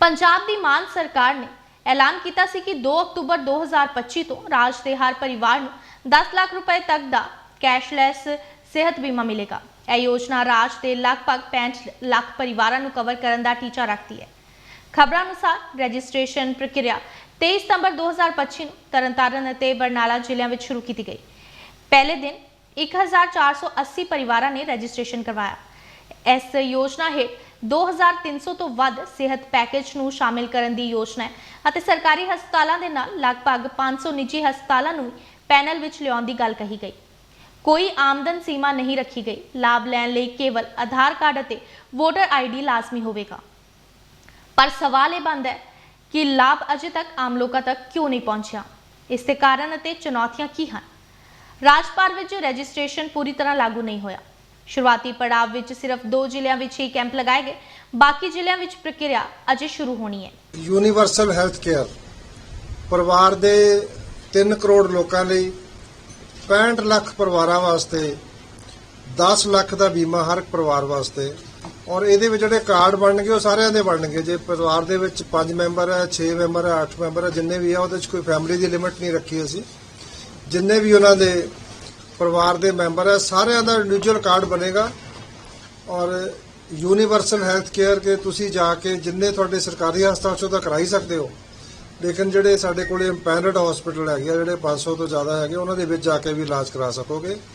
ਪੰਜਾਬ ਦੀ ਮਾਨ ਸਰਕਾਰ ਨੇ ਐਲਾਨ ਕੀਤਾ ਸੀ ਕਿ 2 ਅਕਤੂਬਰ 2025 ਤੋਂ ਰਾਜ ਦੇ ਹਰ ਪਰਿਵਾਰ ਨੂੰ 10 ਲੱਖ ਰੁਪਏ ਤੱਕ ਦਾ ਕੈਸ਼ਲੈਸ ਸਿਹਤ ਬੀਮਾ ਮਿਲੇਗਾ। ਇਹ ਯੋਜਨਾ ਰਾਜ ਦੇ ਲਗਭਗ 65 ਲੱਖ ਪਰਿਵਾਰਾਂ ਨੂੰ ਕਵਰ ਕਰਨ ਦਾ ਟੀਚਾ ਰੱਖਦੀ ਹੈ। ਖਬਰਾਂ ਅਨੁਸਾਰ ਰਜਿਸਟ੍ਰੇਸ਼ਨ ਪ੍ਰਕਿਰਿਆ 23 ਸਤੰਬਰ 2025 ਨੂੰ ਤਰਨਤਾਰਨ ਅਤੇ ਬਰਨਾਲਾ ਜ਼ਿਲ੍ਹਿਆਂ ਵਿੱਚ ਸ਼ੁਰੂ ਕੀਤੀ ਗਈ। ਪਹਿਲੇ ਦਿਨ 1480 ਪਰਿਵਾਰਾਂ ਨੇ ਰਜਿਸਟ੍ਰੇਸ਼ਨ ਕਰਵਾਇਆ। ਇਸ ਯੋਜਨਾ ਹੇਠ 2300 ਤੋਂ ਵੱਧ ਸਿਹਤ ਪੈਕੇਜ ਨੂੰ ਸ਼ਾਮਿਲ ਕਰਨ ਦੀ ਯੋਜਨਾ ਹੈ ਅਤੇ ਸਰਕਾਰੀ ਹਸਪਤਾਲਾਂ ਦੇ ਨਾਲ ਲਗਭਗ 500 ਨਿੱਜੀ ਹਸਪਤਾਲਾਂ ਨੂੰ ਪੈਨਲ ਵਿੱਚ ਲਿਆਉਣ ਦੀ ਗੱਲ ਕਹੀ ਗਈ। ਕੋਈ ਆਮਦਨ ਸੀਮਾ ਨਹੀਂ ਰੱਖੀ ਗਈ। ਲਾਭ ਲੈਣ ਲਈ ਕੇਵਲ ਆਧਾਰ ਕਾਰਡ ਅਤੇ ਵੋਟਰ ਆਈਡੀ ਲਾਜ਼ਮੀ ਹੋਵੇਗਾ। ਪਰ ਸਵਾਲ ਇਹ ਬਣਦਾ ਹੈ ਕਿ ਲਾਭ ਅਜੇ ਤੱਕ ਆਮ ਲੋਕਾਂ ਤੱਕ ਕਿਉਂ ਨਹੀਂ ਪਹੁੰਚਿਆ? ਇਸ ਦੇ ਕਾਰਨ ਅਤੇ ਚੁਣੌਤੀਆਂ ਕੀ ਹਨ? ਰਾਜ ਭਰ ਵਿੱਚ ਰਜਿਸਟ੍ਰੇਸ਼ਨ ਪੂਰੀ ਤਰ੍ਹਾਂ ਲਾਗੂ ਨਹੀਂ ਹੋਇਆ। ਸ਼ੁਰੂਆਤੀ ਪੜਾਅ ਵਿੱਚ ਸਿਰਫ ਦੋ ਜ਼ਿਲ੍ਹਿਆਂ ਵਿੱਚ ਹੀ ਕੈਂਪ ਲਗਾਏ ਗਏ। ਬਾਕੀ ਜ਼ਿਲ੍ਹਿਆਂ ਵਿੱਚ ਪ੍ਰਕਿਰਿਆ ਅਜੇ ਸ਼ੁਰੂ ਹੋਣੀ ਹੈ। ਯੂਨੀਵਰਸਲ ਹੈਲਥ ਕੇਅਰ ਪਰਿਵਾਰ ਦੇ 3 ਕਰੋੜ ਲੋਕਾਂ ਲਈ 65 ਲੱਖ ਪਰਿਵਾਰਾਂ ਵਾਸਤੇ 10 ਲੱਖ ਦਾ ਬੀਮਾ ਹਰ ਪਰਿਵਾਰ ਵਾਸਤੇ। ਔਰ ਇਹਦੇ ਵਿੱਚ ਜਿਹੜੇ ਕਾਰਡ ਬਣਨਗੇ ਉਹ ਸਾਰਿਆਂ ਦੇ ਬਣਨਗੇ। ਜੇ ਪਰਿਵਾਰ ਦੇ ਵਿੱਚ 5 ਮੈਂਬਰ ਹੈ 6 ਮੈਂਬਰ ਹੈ 8 ਮੈਂਬਰ ਹੈ, ਜਿੰਨੇ ਵੀ ਆ, ਉਹਦੇ ਵਿੱਚ ਕੋਈ ਫੈਮਿਲੀ ਦੀ ਲਿਮਿਟ ਨਹੀਂ ਰੱਖੀ ਅਸੀਂ। ਜਿੰਨੇ ਵੀ ਉਹਨਾਂ ਦੇ ਪਰਿਵਾਰ ਦੇ ਮੈਂਬਰ ਹੈ, ਸਾਰਿਆਂ ਦਾ ਇੰਡੀਵਿਜੂਅਲ ਕਾਰਡ ਬਣੇਗਾ। ਔਰ ਯੂਨੀਵਰਸਲ ਹੈਲਥ ਕੇਅਰ ਕੇ ਤੁਸੀਂ ਜਾ ਕੇ ਜਿੰਨੇ ਤੁਹਾਡੇ ਸਰਕਾਰੀ ਹਸਪਤਾਲ ਚੋਂ ਤਾਂ ਕਰਾ ਸਕਦੇ ਹੋ। ਲੇਕਿਨ ਜਿਹੜੇ ਸਾਡੇ ਕੋਲੇ ਪੈਨਡ ਹਸਪੀਟਲ ਹੈਗੇ ਆ, ਜਿਹੜੇ 500 ਤੋਂ ਜ਼ਿਆਦਾ ਹੈਗੇ, ਉਹਨਾਂ ਦੇ ਵਿੱਚ ਜਾ ਕੇ ਵੀ ਇਲਾਜ ਕਰਾ ਸਕੋਗੇ।